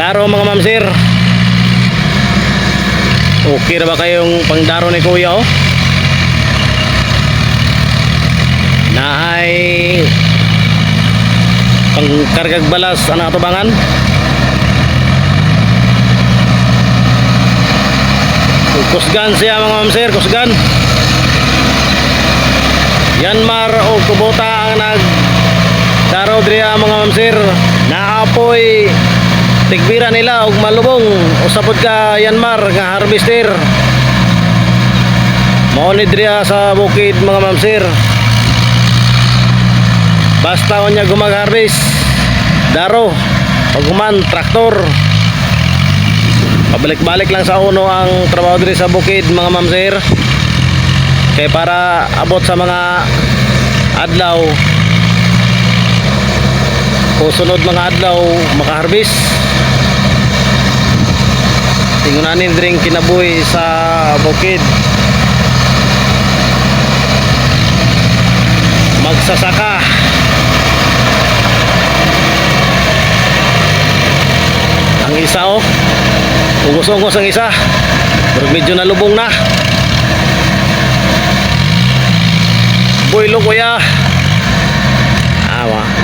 Daro mga ma'am sir. Okay na ba kayong pangdaro ni kuya oh? Na ay pangkargag balas ang atubangan. Kusgan siya mga ma'am sir, kusgan. Yanmar o Kubota ang nag Daro driya mga ma'am sir Naapoy Tigbira nila og malubong. Usapod ka Yanmar nga harvester. Mauni driya sa bukid mga ma'am sir Basta o niya gumag-harvest. Daro Paghuman traktor. Pabalik-balik lang sa uno ang trabaho diri sa bukid mga ma'am sir kay para abot sa mga adlaw o sunod mga adlaw makaharvest. Tingunanin din kinabuhi sa bukid. Magsasaka. Ang isa oh. Ugos-ugos ang isa. Pero medyo nalubong na. Builo kuya.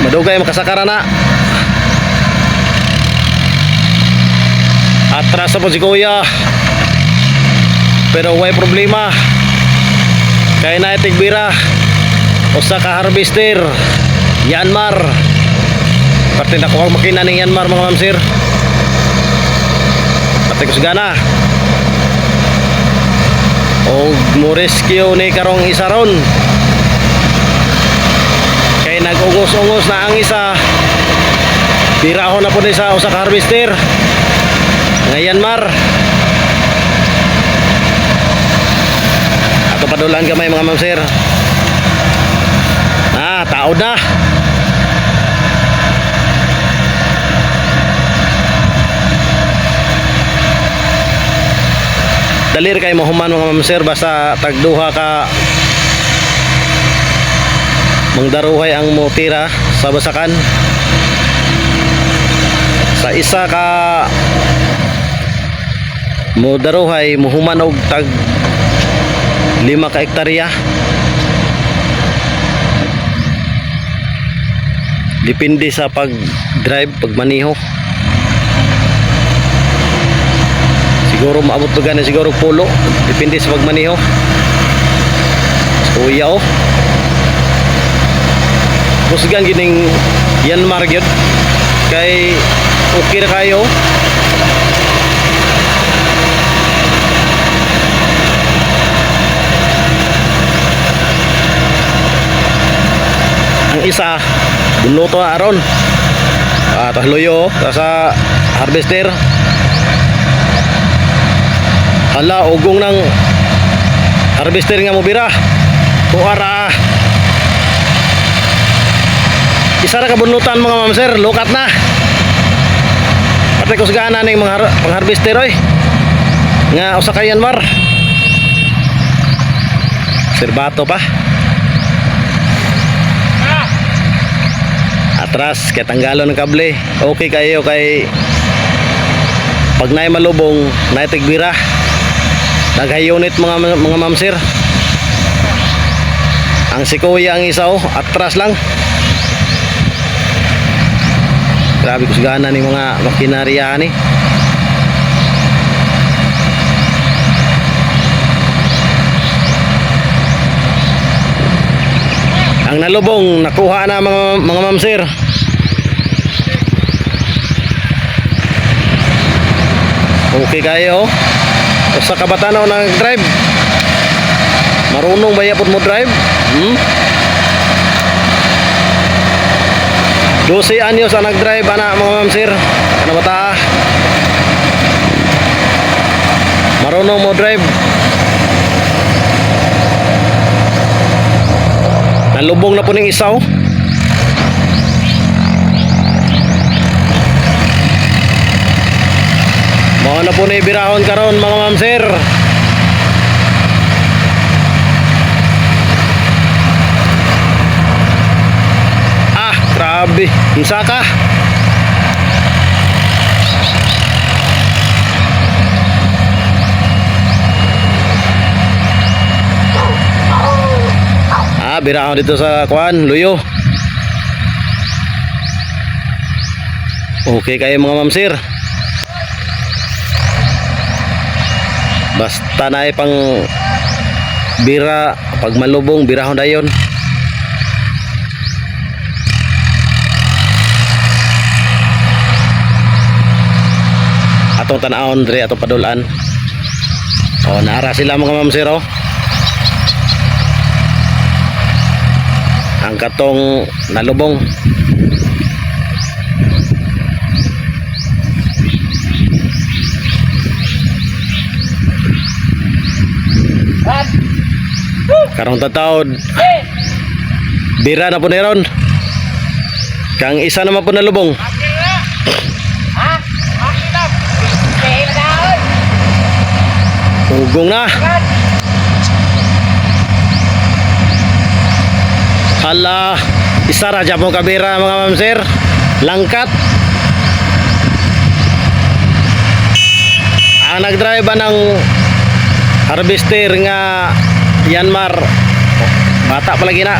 Madugay makasakara na. Atras na po si kuya. Pero way problema. Kaya na itigbira. Usa ka harvester. Yanmar. Pati na kuwag makina ng Yanmar mga ma'am sir. Pati ko sigana. O mo rescue ni karong isa ron kay nag-ungos-ungos na ang isa. Birahon na po ni sa usa ka harvester. Ngayon mar ato padulan gamay mga ma'am sir. Ah tao na. Dalir kay mahuman mga ma'am sir basta tagduha ka mangdaruhay ang mutira sa basakan. Sa isa ka mudaruhay muhuman og tag lima ka hektarya depende sa pag drive pag maniho siguro maabot to gani siguro pulo. Depende sa pagmaniho. Kuya oh Kusgan gining Yanmar gyud. Kay okay na kayo. Ang isa bunluto na aron. Ah tahluyo sa harvester. Hala ugong ng harvester nga mo bira kuara isa ra kabunlutan mga ma'am sir. Lukat na. Pati ko sagana ning mga har- pangharvester oy. Nga usa ka Yanmar sirbato pa. Atras kay tanggalon ng kable. Okay kayo kay pag naay malubong naay tigbira daghay unit mga mga ma'am sir. Ang si kuya ang isa oh. Atras lang Grabe ko sigana ni mga makinarya ni. Ang nalubong nakuha na mga mga ma'am sir. Okay kayo. oh. Usa ka batanaw nang drive. Marunong ba yapon mo drive? Hmm? 12 anyos ang nag-drive ana mga ma'am sir. Ano bata? Marunong mo drive. Nalubong na po ng isaw. Mao na po ni birahon karon mga ma'am sir. yung saka ah bira ako dito sa kwan luyo. Okay kayo mga mamsir basta na ay pang bira pag malubong birahon dayon Atong tanahon dre atong padulan. Oh, naara sila mga ma'am sir. Ang katong nalubong. Karong tataod. Bira na po ni ron. Kang isa naman po nalubong. Ha? Okay lang. Dahil daon. Ugong na. Hala, isa ra mo kabira mga ma'am sir. Langkat. Ang nagdrive ng harvester nga Yanmar bata pa lagi na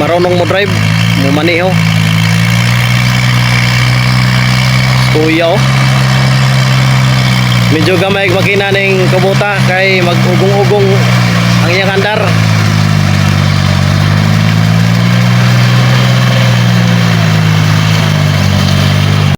marunong mo drive mo maniho kuya oh medyo gamay makina ning kubuta kay mag-ugong-ugong ang iyang andar